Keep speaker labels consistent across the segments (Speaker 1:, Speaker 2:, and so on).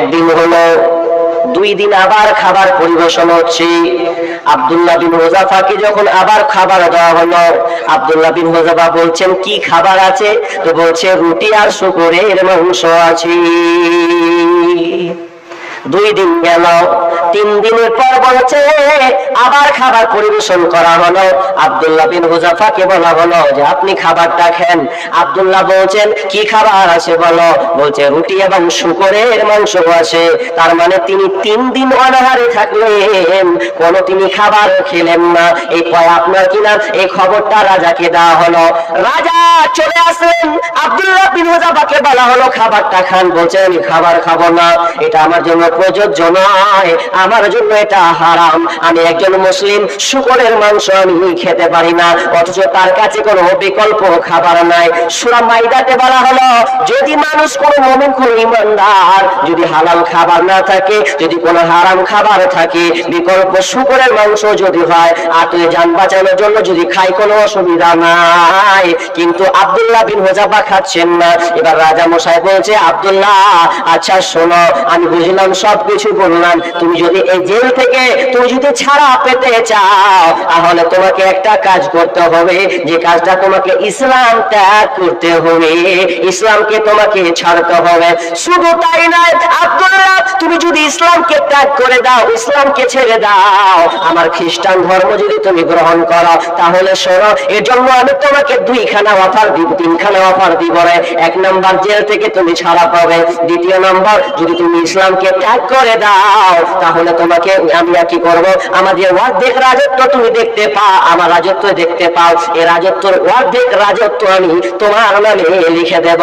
Speaker 1: একদিন হলো দুই দিন আবার খাবার পরিবেশন হচ্ছে। আবদুল্লাহ বিন হোজাফাকে যখন আবার খাবার দেওয়া হলো, আবদুল্লাহ বিন হোজাফা বলছেন, কি খাবার আছে? তো বলছে, রুটি আর শুকুরের মাংস আছে। দুই দিন গেল। তিন দিনের পর বলছে, আবার খাবার পরিবেশন করা হলো। আব্দুল্লাহ বিন হুজাফাকে বলা হলো যে, আপনি খাবারটা খেন আব্দুল্লাহ বলছেন, কি খাবার আছে বলো? বলছে, রুটি এবং শুকরের মাংস আছে। তার মানে তিনি তিন দিন অনাহারে থাকলেন। কোন তিনি খাবার খেলেন না। এই আপনার কিনা এই খবরটা রাজাকে দেওয়া হলো। রাজা চলে আসলেন। আব্দুল্লাহ বিন হুজাফাকে বলা হলো, খাবারটা খান। বলছেন খাবার খাব না। এটা আমার জন্য প্রযোজ্য আমার জন্য এটা হারাম। আমি একজন মুসলিম, শুকরের মাংস আমি খেতে পারি না, অথচ তার কাছে কোনো বিকল্প খাবার নাই। সুরা মাইদাতে বলা হলো, যদি মানুষ কোনো মমিন, কোন ইমানদার যদি হালাল খাবার না থাকে, যদি কোনো হারাম খাবার থাকে, বিকল্প শুকরের মাংস যদি হয়, আর তুই যান বাঁচানোর জন্য যদি খাই কোনো অসুবিধা নাই। কিন্তু আব্দুল্লাহ বিন হোজাবা খাচ্ছেন না। এবার রাজা মশাই বলছে, আব্দুল্লাহ আচ্ছা শোনো, আমি বুঝলাম সবকিছু বললাম, তুমি যদি এই জেল থেকে, তুমি যদি ছাড়া পেতে চাও, তাহলে তোমাকে একটা কাজ করতে হবে। যে কাজটা তোমাকে ইসলাম ত্যাগ করতে হবে, ইসলামকে তোমাকে ছাড়তে হবে। শুধু তাই নয় তুমি যদি ইসলামকে ত্যাগ করে দাও, ইসলামকে ছেড়ে দাও, আমার খ্রিস্টান ধর্ম যদি তুমি গ্রহণ করো, তাহলে শোনো এর জন্য আমি তোমাকে দুইখানা অফার দিব, তিনখানা অফার দিব এক নম্বর জেল থেকে তুমি ছাড়া পাবে, দ্বিতীয় নম্বর, যদি তুমি ইসলামকে ত্যাগ করে দাও। তাহলে তোমাকে আমি কি করব? আমাদের অর্ধেক রাজত্ব তুমি দেখতে পাও, আমার রাজত্ব দেখতে পাও। এই রাজত্বর অর্ধেক রাজত্ব আমি তোমার নামে লিখে দেব।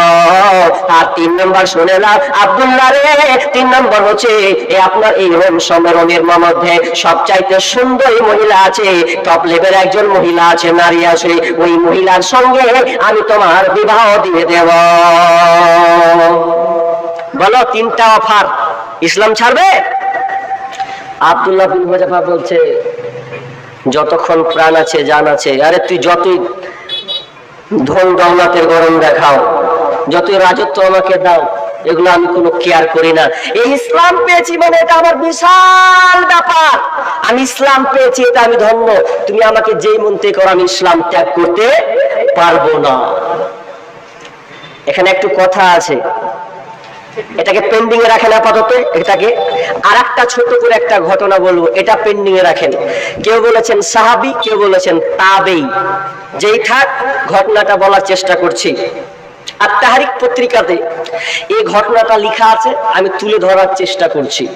Speaker 1: আর তিন নম্বর শুনে না আব্দুল্লাহ রে, তিন নম্বর হচ্ছে এই আপনার এই হোম সম্মেলনের মধ্যে সবচাইতে সুন্দরী মহিলা আছে টপ লেভেল একজন মহিলা আছে, নারী আছে। ওই মহিলার সঙ্গে আমি তোমার বিবাহ দিয়ে দেব। বলো, তিনটা অফার ইসলাম ছাড়বে? আব্দুল্লাহ বিন বলছে, যতক্ষণ প্রাণ আছে, জান আছে, আরে তুই যতই ধন দৌলতের গরম দেখাও, যতই রাজত্ব আমাকে দাও, এগুলো আমি কোনো কেয়ার করি না। এই ইসলাম পেয়েছি মানে এটা আমার বিশাল ব্যাপার। আমি ইসলাম পেয়েছি, এটা আমি ধন্য। তুমি আমাকে যেই মন্ত্রে করো, আমি ইসলাম ত্যাগ করতে পারব না। এখানে একটু কথা আছে। এটাকে পেন্ডিং এ রাখেন আপাতত, এটাকে আর একটা ছোট করে একটা ঘটনা বলব, এটা পেন্ডিং এ রাখেন। কেউ বলেছেন সাহাবি, কেউ বলেছেন তাবেই। যেই থাক, ঘটনাটা বলার চেষ্টা করছি। আর তাহারিক পত্রিকাতে এই ঘটনাটা লেখা আছে, আমি তুলে ধরার চেষ্টা করছি।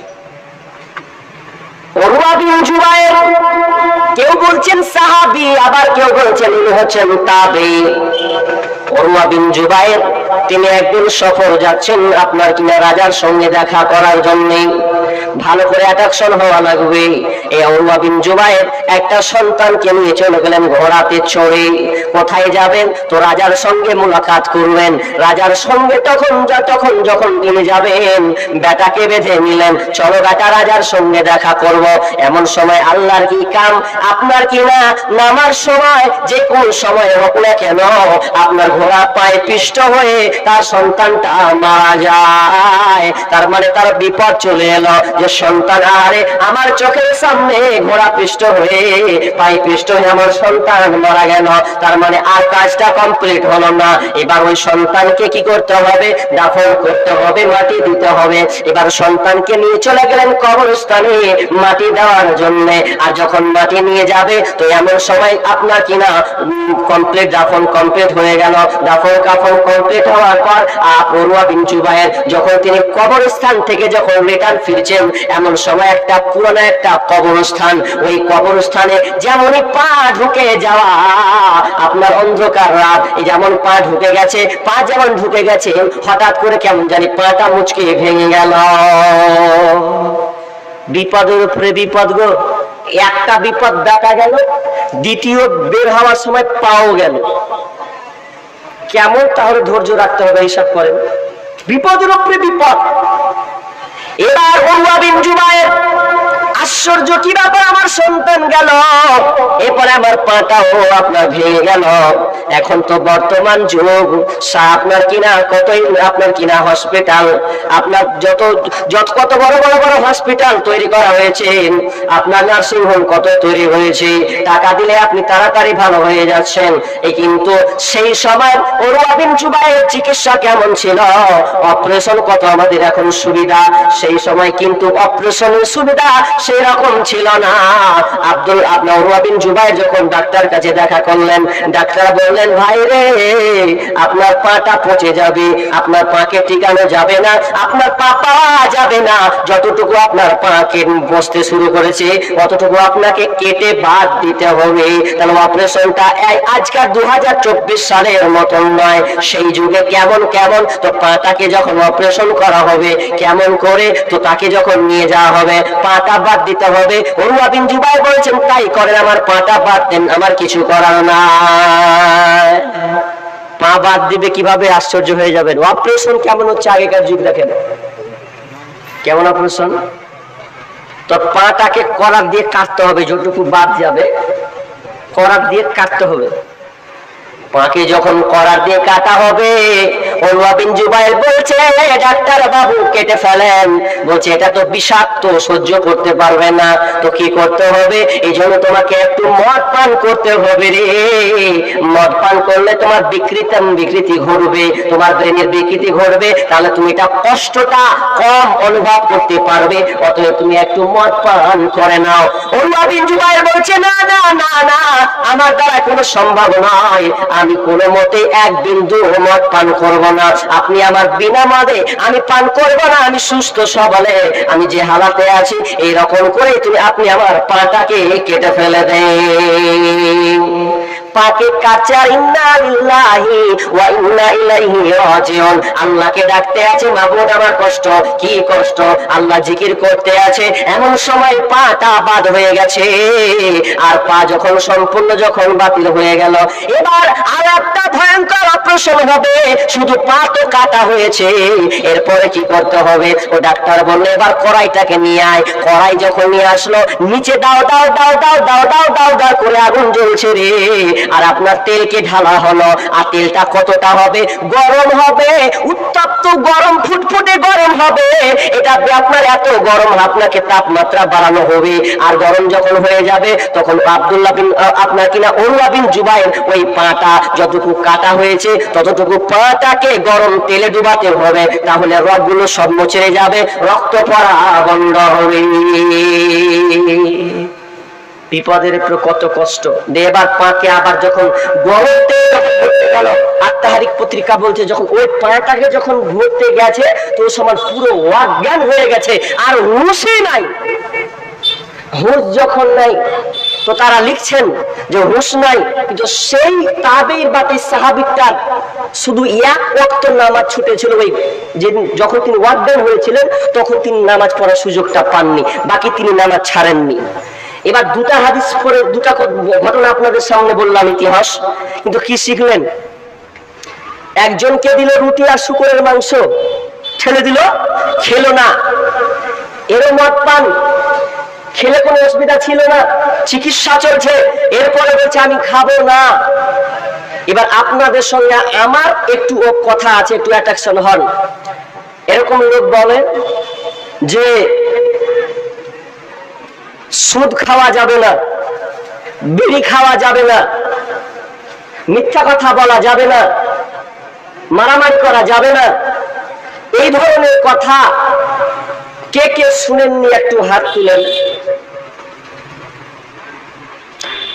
Speaker 1: কেউ বলছেন সাহাবি, আবার কেউ বলছেন ইনি হচ্ছেন তাবে। তিনি একদিন সফর যাচ্ছেন আপনার কিনা রাজার সঙ্গে দেখা করার ভালো করে অ্যাট্রাকশন হওয়া লাগবে। এই একটা সন্তানকে নিয়ে চলে গেলেন ঘোড়াতে চড়ে। কোথায় যাবেন? তো রাজার সঙ্গে মুলাকাত করবেন রাজার সঙ্গে তখন তখন যখন তিনি যাবেন, বেটাকে বেঁধে নিলেন। চলো বেটা রাজার সঙ্গে দেখা করব। এমন সময় আল্লাহর কি কাম? আপনার কি না? নামার সময়? যে কোন সময় হোক না কেন আপনার ঘোড়া পায়ে পিষ্ট হয়ে তার সন্তানটা মারা যায়। তার মানে তার বিপদ চলে এলো যে সন্তান, আরে আমার চোখের সামনে ঘোড়া পিষ্ট হয়ে পায়ে পিষ্ট হয়ে আমার সন্তান মারা গেল। তার মানে আর কাজটা কমপ্লিট হলো না। এবার ওই সন্তানকে কি করতে হবে? দাফন করতে হবে, মাটি দিতে হবে। এবার সন্তানকে নিয়ে চলে গেলেন কবরস্থানে। মাটি দেওয়ার জন্য। আর যখন মাটি নিয়ে যাবে, তো এমন সময় আপনার কিনা কমপ্লিট দাফন কমপ্লিট হয়ে গেল। দাফন কাফন কমপ্লিট হওয়ার পর পড়ুয়া বিন জুবায়ের যখন তিনি কবরস্থান থেকে যখন রিটার্ন ফিরছেন, এমন সময় একটা পুরনো একটা কবরস্থান। ওই কবরস্থানে যেমনই পা ঢুকে যাওয়া, আপনার অন্ধকার রাত যেমন পা ঢুকে গেছে, পা যেমন ঢুকে গেছে, হঠাৎ করে কেমন জানি পাটা মুচকে ভেঙে গেল। বিপদের উপরে বিপদ গো। একটা বিপদ দেখা গেল, দ্বিতীয় বের হওয়ার সময় পাও গেল। কেমন তাহলে ধৈর্য রাখতে হবে হিসাব করেন? বিপদের উপরে বিপদ। এবার আশ্চর্য কি ব্যাপার আমার সন্তান গেল? এরপরে আমার পাটাও আপনার ভেঙে গেল। এখন তো বর্তমান যুগ। আপনার কিনা কতই, আপনার কিনা হসপিটাল আপনার যত যত, কত বড় বড় বড় হসপিটাল তৈরি করা হয়েছে। আপনার নার্সিং হোম কত তৈরি হয়েছে? টাকা দিলে আপনি তাড়াতাড়ি ভালো হয়ে যাচ্ছেন। এই কিন্তু সেই সময় ওরবিন চুবাইয়ের চিকিৎসা কেমন ছিল? অপারেশন কত আমাদের এখন সুবিধা? সেই সময় কিন্তু অপারেশনের সুবিধা সেই রকম ছিল না। আব্দুল ওরবিন জুবাই যখন ডাক্তার কাছে দেখা করলেন, ডাক্তার বললেন, ভাই রে, আপনার পাটা পচে যাবে, আপনার পাকে টিকানো যাবে না, আপনার পা পাওয়া যাবে না। যতটুকু আপনার পাকে বসতে শুরু করেছে, অতটুকু আপনাকে কেটে বাদ দিতে হবে। তাহলে অপারেশনটা আজকাল দু হাজার চব্বিশ সালের মতন নয়। সেই যুগে কেমন কেমন? তো পাটাকে যখন অপারেশন করা হবে, কেমন করে? তো তাকে যখন নিয়ে যাওয়া হবে, পাটা বাদ দিতে হবে। অরুণা বিন জুবাই বলছেন, তাই করেন, আমার পাটা বাদ দেন, আমার কিছু করার না পা বাদ দিবে কীভাবে? আশ্চর্য হয়ে যাবেন। অপারেশন কেমন হচ্ছে আগেকার যুগ দেখেন। কেমন অপারেশন? তো পাটাকে করার দিয়ে কাটতে হবে, যতটুকু বাদ যাবে করার দিয়ে কাটতে হবে। পাকে যখন করার দিয়ে কাটা হবে বিন জুবাইর বলছে, ডাক্তার বাবু, কেটে ফেলেন। বলছে, এটা তো বিষাক্ত, সহ্য করতে পারবে না। তো কি করতে হবে? এই জন্য তোমাকে একটু মদ পান করতে হবে রে। মদ পান করলে তোমার বিকৃতি বিকৃতি ঘটবে, তোমার ব্রেনের বিকৃতি ঘটবে। তাহলে তুমি এটা কষ্টটা কম অনুভব করতে পারবে। অতএব তুমি একটু মদ পান করে নাও। বিন জুবাইর বলছে, না না না না, আমার দ্বারা কোনো সম্ভব নয়। আমি কোনো মতে এক বিন্দু মদ পান করব না। আপনি আমার বিনা মাদে আমি পান করব না, আমি সুস্থ সবলে। আমি যে হালাতে আছি এই রকম করে তুমি আপনি আমার পাটাকে কেটে ফেলে দেন। আল্লাহকে ডাকতে আছে মাবুদ আমার কষ্ট, কি কষ্ট? আল্লাহ জিকির করতে আছে, এমন সময় পাটা বাদ হয়ে গেছে। আর পা যখন সম্পূর্ণ যখন বাতিল হয়ে গেল, এবার আর একটা ভয়ঙ্কর অপারেশন হবে, শুধু পা তো কাটা হয়েছে। এরপরে কি করতে হবে? ও ডাক্তার বলল, এবার কড়াইটাকে নিয়ে আয়। কড়াই যখন নিয়ে আসলো, নিচে দাও দাও দাও দাও দাও দাও দাও দাও করে আগুন জ্বলছে রে। আর আপনার তেলকে ঢালা হলো। আর তেলটা কতটা হবে? গরম হবে। উত্তপ্ত গরম, ফুটফুটে গরম হবে। এটা আপনার এত গরম, আপনাকে তাপমাত্রা বাড়ানো হবে। আর গরম যখন হয়ে যাবে, তখন আব্দুল্লাহ বিন আপনার কিনা অরুয়া বিন জুবাইর ওই পাটা যতটুকু কাটা হয়েছে, ততটুকু পাটাকে গরম তেলে ডুবাতে হবে। তাহলে রগগুলো সব মুচড়ে যাবে, রক্ত পড়া বন্ধ হবে। বিপদের উপর কত কষ্ট। দিয়ে এবার পাকে আবার যখন ঘুরতে গেল, আত্মাহারিক পত্রিকা বলছে, যখন ওই পাটাকে যখন ঘুরতে গেছে, তো সময় পুরো অজ্ঞান হয়ে গেছে, আর হুঁশই নাই। হুঁশ যখন নাই, তো তারা লিখছেন যে হুঁশ নাই, কিন্তু সেই তাবির বাতি সাহাবিকটার শুধু এক ওয়াক্ত নামাজ ছুটেছিল ওই যে যখন তিনি ওয়াকডাউন হয়েছিলেন, তখন তিনি নামাজ পড়ার সুযোগটা পাননি, বাকি তিনি নামাজ ছাড়েননি। এবার দুটা হাদিস পরে, দুটা ঘটনা আপনাদের সামনে বললাম ইতিহাস। কিন্তু কি শিখলেন? একজনকে দিল রুটি আর শুকুরের মাংস? ছেলে দিল? খেলো না। এরও মত পান। খেলে কোনো অসুবিধা ছিল না। চিকিৎসা চলছে। এরপরে বলছে, আমি খাব না। এবার আপনাদের সঙ্গে আমার একটু ও কথা আছে, একটু অ্যাট্রাকশন হন। এরকম লোক বলে যে সুদ খাওয়া যাবে না, বিড়ি খাওয়া যাবে না, মিথ্যা কথা বলা যাবে না, মারামারি করা যাবে না। এই ধরনের কথা কে কে শুনেননি একটু হাত তুলেন।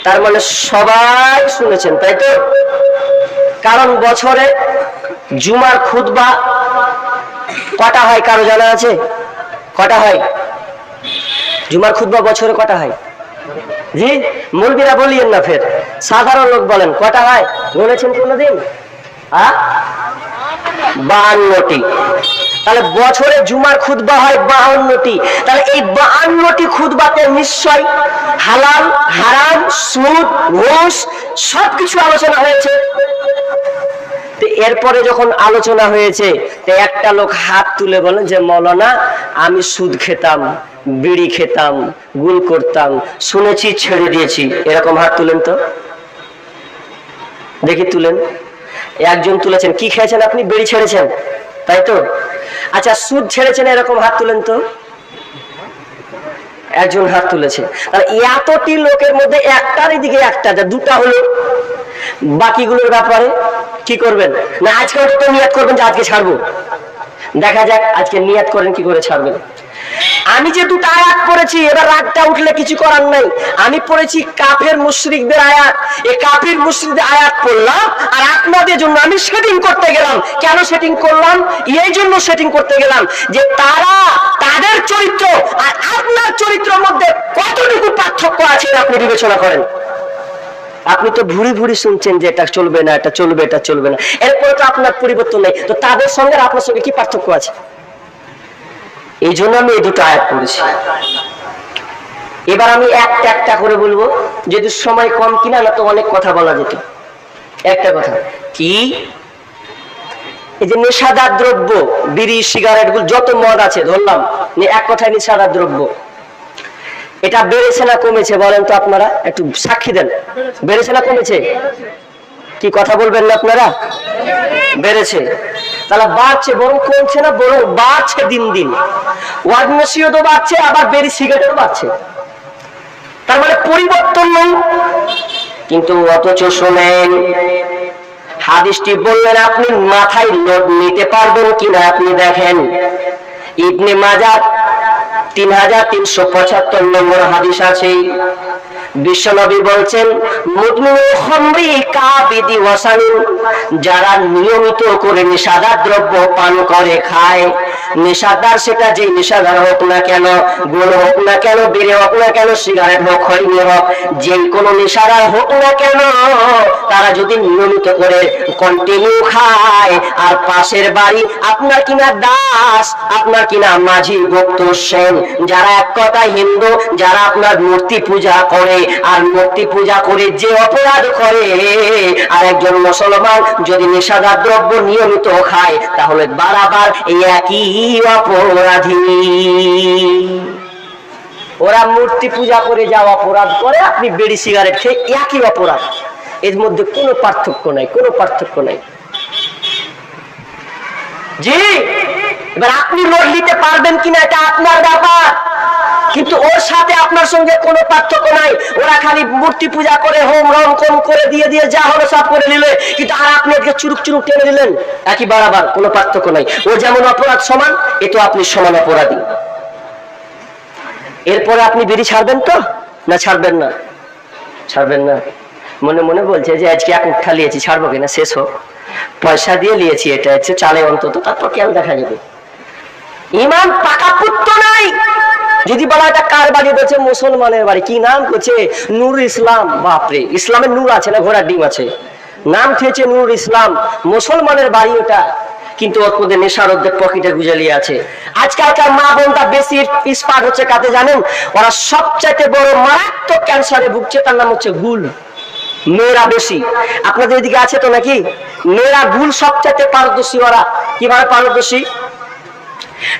Speaker 1: তার মানে সবাই শুনেছেন, তাই তো? কারণ বছরে জুমার খুতবা কটা হয় কারও জানা আছে? কটা হয়? জুমার খুতবা বছরে কটা হয়? জি মুরবিরা বলিয়েন না ফের। সাধারণ লোক বলেন, কটা হয়? বলেছেন কোনোদিন? বাহান্নটি। তাহলে বছরে জুমার খুতবা হয় বাহান্নটি। তাহলে এই বাহান্নটি খুতবাতে নিশ্চয় হালাল, হারাম, সুদ, ঘুষ, সবকিছু আলোচনা হয়েছে। এরপরে যখন আলোচনা হয়েছে একটা লোক হাত তুলে বলেন যে, মৌলানা, আমি সুদ খেতাম। বিড়ি খেতাম, গুল করতাম, শুনেছি, ছেড়ে দিয়েছি। এরকম হাত তুলেন তো? দেখি তুলেন। একজন তুলেছেন। কি খেয়েছেন আপনি? বিড়ি ছেড়েছেন। তাই তো? আচ্ছা সুদ ছেড়েছেন, এরকম হাত তুলেন তো? একজন হাত তুলেছে। এতটি লোকের মধ্যে একটার দিকে একটা, যা দুটা হলো। বাকিগুলোর ব্যাপারে কি করবেন? না, আজকে তো নিয়াত করবেন যে আজকে ছাড়বো। দেখা যাক, আজকে নিয়াত করেন, কি করে ছাড়বেন? আমি যে দুটো আয়াত পড়েছি, এবার রাগটা উঠলে কিছু করার নাই। আমি পড়েছি কাফের মুশরিকদের আয়াত। এই কাফের মুশরিকদের আয়াত পড়লাম, আর আপনাদের জন্য আমি সেটিং করতে গেলাম। কেন সেটিং করলাম? এই জন্য সেটিং করতে গেলাম যে তারা তাদের চরিত্র আর আপনার চরিত্রের মধ্যে কতটুকু পার্থক্য আছে আপনি বিবেচনা করেন। আপনি তো ভুরি ভুরি শুনছেন যে এটা চলবে না, এটা চলবে এটা চলবে না। এরপরে তো আপনার পরিবর্তন নেই। তো তাদের সঙ্গে আপনার সঙ্গে কি পার্থক্য আছে? এই জন্য আমি এই দুটো আয়াত পড়েছি। এবার আমি একটা একটা করে বলব যেহেতু সময় কম কিনা না তো অনেক কথা বলা যেত। একটা কথা, কি? এই যে নেশাদার দ্রব্য, বিড়ি, সিগারেট, গুলো যত মদ আছে, ধরলাম এক কথায় নেশাদার দ্রব্য। এটা বেড়েছে না কমেছে বলেন তো আপনারা? একটু সাক্ষী দেন। বেড়েছে না কমেছে? কি কথা বলবেন না আপনারা? বেড়েছে। তাহলে বাড়ছে, বরং কমছে না, বরং বাড়ছে দিন দিন। ওয়াজ নসিহতও বাড়ছে, আবার বেরি সিগারেটও বাড়ছে। তার মানে পরিবর্তন নেই। কিন্তু অথচ শোনেন, হাদিসটি বললেন, আপনি মাথায় লোড নিতে পারবেন কিনা আপনি দেখেন। ইবনে মাজার তিন হাজার তিনশো পঁচাত্তর নম্বর হাদিস আছে। বিশ্বনবী বলছেন যারা নিয়মিত করে নেশাদার দ্রব্য পান করে, খায়। নেশাদার সেটা যে নেশাদার হোক না কেন গোল হোক না কেন বেড়ে হোক না কেন, সিগারেট হোক, খৈনি হোক যে কোনো নেশাদার হোক না কেন, তারা যদি নিয়মিত করে কন্টিনিউ খায়, আর পাশের বাড়ি আপনার কিনা দাস, আপনার কিনা মাঝি ভক্ত সেন, যারা এক কথায় হিন্দু, যারা আপনার মূর্তি পূজা করে আর মূর্তি পূজা করে যে অপরাধ করে। আর একজন মুসলমান যদি নেশাদার দ্রব্য নিয়মিত খায়, তাহলে বারাবার এই একই অপরাধী। ওরা মূর্তি পূজা করে যা অপরাধ করে, আপনি বেড়ি, সিগারেট খেয়ে একই অপরাধ। এর মধ্যে কোনো পার্থক্য নাই, কোনো পার্থক্য নাই। জি, এবার আপনি লোড নিতে পারবেন কিনা, এটা আপনার ব্যাপার। কিন্তু ওর সাথে আপনার সঙ্গে কোনো পার্থক্য নাই। ওরা খালি মূর্তি পূজা করে, হোম রম কম করে দিয়ে দিয়ে যা হলো সব করে নিলে। কিন্তু আর আপনি এদিকে চুরুক চুরুক টেনে দিলেন? একই বারাবার, কোনো পার্থক্য নাই। ও যেমন অপরাধ সমান, এ তো আপনি সমান অপরাধী। এরপরে আপনি বিড়ি ছাড়বেন তো? না, ছাড়বেন না? ছাড়বেন না। মনে মনে বলছে যে, আজকে এক উঠা নিয়েছি, ছাড়বো কিনা? শেষ হোক। পয়সা দিয়ে নিয়েছি এটা হচ্ছে চালে অন্তত, তারপর কেন দেখা যাবে? ইমান পাকা পুত্র নাই! যদি বলা এটা কার বাড়ি? বলছে মুসলমানের বাড়ি। কি নাম করছে নূর ইসলাম। বাপরে, ইসলামের নূর আছে না ঘোড়ার ডিম আছে? নাম খেয়েছে নূর ইসলাম। মুসলমানের বাড়ি ওটা। কিন্তু মধ্যে নেশার ওদের পকেটে গুজালিয়ে আছে। আজকালকার মা বোনটা বেশি ইস্পাট হচ্ছে কাতে জানেন? ওরা সবচাইতে বড় মারাত্মক ক্যান্সারে ভুগছে, তার নাম হচ্ছে গুল। মেয়েরা বেশি। আপনাদের এদিকে আছে তো নাকি? মেয়েরা গুল সবচাইতে পারদর্শী ওরা। কীভাবে পারদর্শী?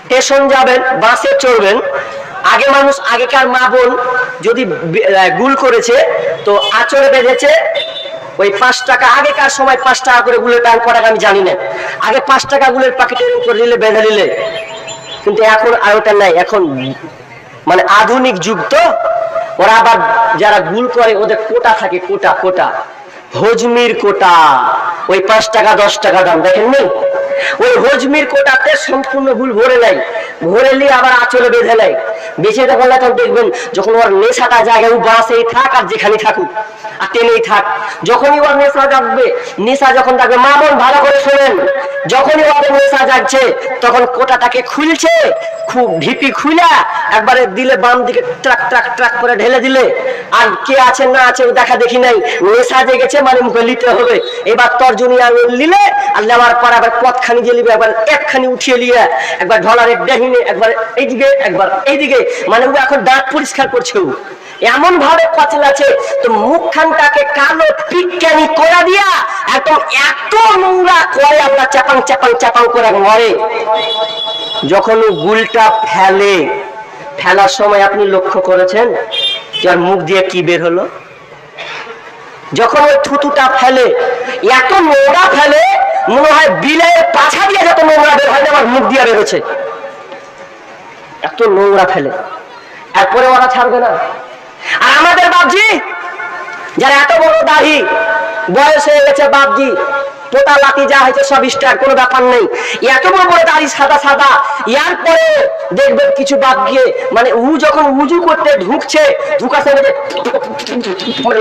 Speaker 1: স্টেশন যাবেন, বাসে চড়বেন আগে মানুষ, আগেকার মা বোন যদি গুল করেছে, তো আচরে বেঁধেছে, ওই পাঁচ টাকা, আগেকার সময় পাঁচ টাকা করে গুলের প্যান্ট পড়াকে আমি জানি না। আগে পাঁচ টাকা গুলের প্যাকেটের উপর দিলে, বেঁধে দিলে। কিন্তু এখন আর ওটা নাই, এখন মানে আধুনিক যুগ তো। ওরা আবার যারা গুল করে, ওদের কোটা থাকে, কোটা কোটা। হজমির কোটা, ওই পাঁচ টাকা, দশ টাকা দাম, দেখেন নি? ওই হজমির কোটাতে সম্পূর্ণ ভুল ভরে নাই। ভরে নিয়ে আবার আচলে বেঁধে নেয় বেঁচে তখন এখন দেখবেন যখন ওর নেশাটা জায়গায় ও বাসেই থাক আর যেখানে থাকুক, আর টেনেই থাক। যখনই ওর নেশা জাগবে, নেশা যখন থাকবে মা বোন ভালো করে শোনেন, যখনই ওদের নেশা জাগছে, তখন কোটাটাকে খুলছে, খুব ঢিপি খুলা একবারে দিলে বাম দিকে ট্রাক ট্রাক ট্রাক করে ঢেলে দিলে। আর কে আছে না আছে ও দেখা দেখি নাই। নেশা জেগেছে মানে মুখে নিতে হবে। এবার তর্জনী আঙুল নিলে আর নেওয়ার পর আবার পথখানি দিয়ে নিবে, একবার একখানি উঠিয়ে নিয়ে, একবার ঢলারের ডেহিনে, একবার এইদিকে একবার এইদিকে মানে ও এখন দাঁত পরিষ্কার করছে ও। এমন ভাবে কচলাছে তো মুখখানটাকে কালো পিকানি করা দিয়া একদম এত নোংরা করে আপনার চাপাং চাপাং চাপাং করে মরে। যখন ও গুলটা ফেলে, ফেলার সময় আপনি লক্ষ্য করেছেন যার মুখ দিয়ে কি বের হলো? যখন ওই থুতুটা ফেলে, এত নোংরা ফেলে, মনে হয় বিলের পাছা দিয়ে যত নোংরা বের হয় আমার মুখ দিয়ে বেরোচ্ছে এত নোংরা ফেলে। এরপরে ওরা ছাড়বে না। আর আমাদের বাপজি, যারা এত বড় দাড়ি বয়স হয়ে গেছে বাপজি, পোতা লাতি যা হয়েছে সব স্টার, কোনো ব্যাপার নেই। এত বড় বড় দাড়ি সাদা সাদা, ইয়ার পরে দেখবেন কিছু বাপ গিয়ে মানে উ যখন উজু করতে ঢুকছে ঢুকার সঙ্গে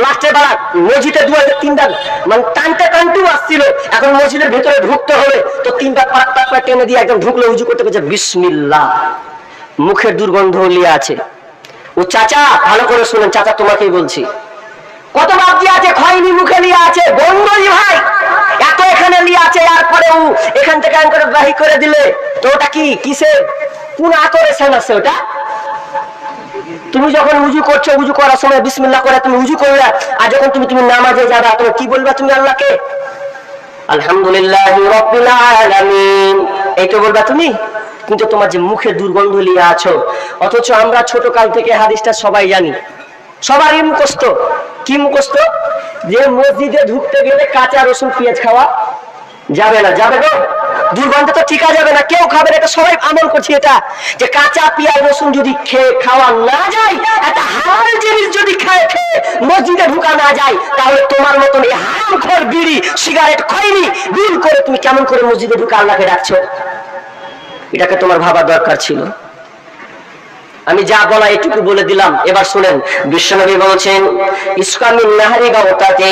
Speaker 1: লাস্টে বেলা মসজিদে দু হাজার তিনটা মানে টানতে টানতেও আসছিল। এখন মসজিদের ভেতরে ঢুকতে হবে। তো তিনটা পাক পাক টেনে দিয়ে একদম ঢুকলে, উজু করতে করছে বিসমিল্লাহ। মুখের দুর্গন্ধ লিয়ে আছে। ও চাচা, ভালো করে শুনেন, চাচা তোমাকেই বলছি। কত বাবজি আছে, খয়নি মুখে নিয়ে আছে, বন্ধুই ভাই। এত এখানে নিয়ে আছে, এরপরে ও এখান থেকে এমন করে বাহি করে দিলে। তো ওটা কি কিসের কোন সেন আছে ওটা? তুমি যখন উজু করছ, উজু করার সময় বিসমিল্লাহ করে তুমি উজু করলে, আর যখন তুমি তুমি নামাজে যাবে তুমি কি বলবা তুমি আল্লাহকে? আলহামদুলিল্লাহ রব্বিল আলামিন। এইটা বলবা তুমি? কিন্তু তোমার যে মুখে দুর্গন্ধ লিয়ে আছো, অথচ আমরা ছোট কাল থেকে হাদিসটা সবাই জানি। সবারই মুখস্থ। কি মুখস্থ? যে মসজিদে ঢুকতে গেলে কাঁচা রসুন, পেঁয়াজ খাওয়া যাবে না। যাবে গো দুর্গন্ধ তো ঠিকা যাবে না। কেউ খাবে না। এটা সবাই আমল করছি এটা। যে কাঁচা, পেঁয়াজ, রসুন যদি খেয়ে খাওয়া না যায়, একটা হারাম জিনিস যদি খায় খেয়ে মসজিদে ঢুকা না যায়, তাহলে তোমার মতন এই হারাম খোর বিড়ি, সিগারেট খয়নি। বিল করে তুমি কেমন করে মসজিদে ঢুকে আল্লাহকে ডাকছো? এটাকে তোমার ভাবা দরকার ছিল। আমি যা বলা এটুকু বলে দিলাম। এবার শুনেন, বিশ্বনবী বলছেন, ইসকামিন নাহারি গাওতাতে